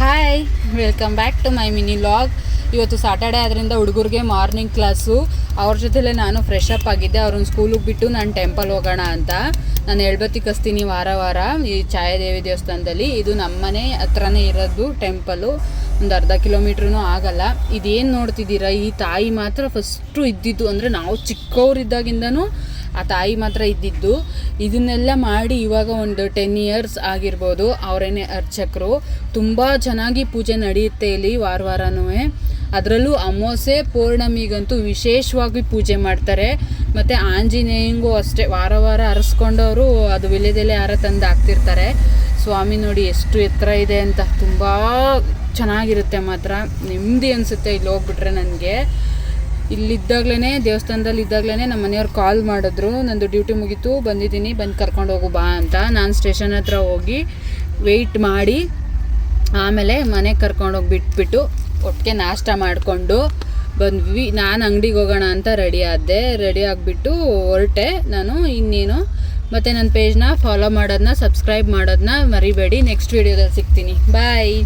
Hi welcome back to my mini vlog ಇವತ್ತು Saturday ಆದ್ದರಿಂದ ಹುಡುಗರಿಗೆ ಮಾರ್ನಿಂಗ್ ಕ್ಲಾಸು ಅವ್ರ ಜೊತೆಲೇ ನಾನು ಫ್ರೆಶ್ ಅಪ್ ಆಗಿದ್ದೆ. ಅವ್ರನ್ನ ಸ್ಕೂಲಿಗೆ ಬಿಟ್ಟು ನಾನು ಟೆಂಪಲ್ ಹೋಗೋಣ ಅಂತ. ನಾನು ಎಳ್ಬತ್ತಿ ಕಸ್ತೀನಿ ವಾರ ವಾರ ಈ ಛಾಯಾದೇವಿ ದೇವಸ್ಥಾನದಲ್ಲಿ. ಇದು ನಮ್ಮನೆ ಹತ್ರನೇ ಇರೋದು ಟೆಂಪಲು ಒಂದು ಅರ್ಧ ಕಿಲೋಮೀಟ್ರೂ ಆಗಲ್ಲ. ಇದೇನು ನೋಡ್ತಿದ್ದೀರಾ? ಈ ತಾಯಿ ಮಾತ್ರ ಫಸ್ಟು ಇದ್ದಿದ್ದು ಅಂದರೆ ನಾವು ಚಿಕ್ಕವರಿದ್ದಾಗಿಂದನೂ ಆ ತಾಯಿ ಮಾತ್ರ ಇದ್ದಿದ್ದು. ಇದನ್ನೆಲ್ಲ ಮಾಡಿ ಇವಾಗ ಒಂದು ಟೆನ್ ಇಯರ್ಸ್ ಆಗಿರ್ಬೋದು ಅವರೇನೆ ಅರ್ಚಕರು. ತುಂಬ ಚೆನ್ನಾಗಿ ಪೂಜೆ ನಡೆಯುತ್ತೆ ಇಲ್ಲಿ ವಾರ ವಾರನೂ ಅದರಲ್ಲೂ ಅಮಾವಾಸ್ಯೆ, ಪೌರ್ಣಮಿಗಂತೂ ವಿಶೇಷವಾಗಿ ಪೂಜೆ ಮಾಡ್ತಾರೆ. ಮತ್ತು ಆಂಜನೇಯಂಗೂ ಅಷ್ಟೇ, ವಾರ ವಾರ ಹರಿಸ್ಕೊಂಡವರು ಅದು ವಿಲೆದೆಲೆ ಹಾರ ತಂದು ಹಾಕ್ತಿರ್ತಾರೆ. ಸ್ವಾಮಿ ನೋಡಿ ಎಷ್ಟು ಎತ್ತರ ಇದೆ ಅಂತ, ತುಂಬ ಚೆನ್ನಾಗಿರುತ್ತೆ ಮಾತ್ರ. ನೆಮ್ಮದಿ ಅನಿಸುತ್ತೆ ಇಲ್ಲಿ ಹೋಗ್ಬಿಟ್ರೆ ನನಗೆ. ಇಲ್ಲಿದ್ದಾಗ್ಲೇ ದೇವಸ್ಥಾನದಲ್ಲಿ ಇದ್ದಾಗ್ಲೇ ನಮ್ಮ ಮನೆಯವ್ರು ಕಾಲ್ ಮಾಡಿದ್ರು. ನಂದು ಡ್ಯೂಟಿ ಮುಗೀತು, ಬಂದಿದ್ದೀನಿ, ಬಂದು ಕರ್ಕೊಂಡು ಹೋಗು ಬಾ ಅಂತ. ನಾನು ಸ್ಟೇಷನ್ ಹತ್ರ ಹೋಗಿ ವೆಯ್ಟ್ ಮಾಡಿ, ಆಮೇಲೆ ಮನೆಗೆ ಕರ್ಕೊಂಡೋಗಿ ಬಿಟ್ಬಿಟ್ಟು ಒಟ್ಟಿಗೆ ನಾಷ್ಟ ಮಾಡಿಕೊಂಡು ಬಂದ್ವಿ. ನಾನು ಅಂಗಡಿಗೆ ಹೋಗೋಣ ಅಂತ ರೆಡಿ ಆದೆ ರೆಡಿ ಆಗಿಬಿಟ್ಟು ಹೊರಟೆ. ನಾನು ಇನ್ನೇನು, ಮತ್ತು ನನ್ನ ಪೇಜ್ನ ಫಾಲೋ ಮಾಡೋದನ್ನ ಸಬ್ಸ್ಕ್ರೈಬ್ ಮಾಡೋದನ್ನ ಮರಿಬೇಡಿ. ನೆಕ್ಸ್ಟ್ ವೀಡಿಯೋದಲ್ಲಿ ಸಿಗ್ತೀನಿ. ಬಾಯ್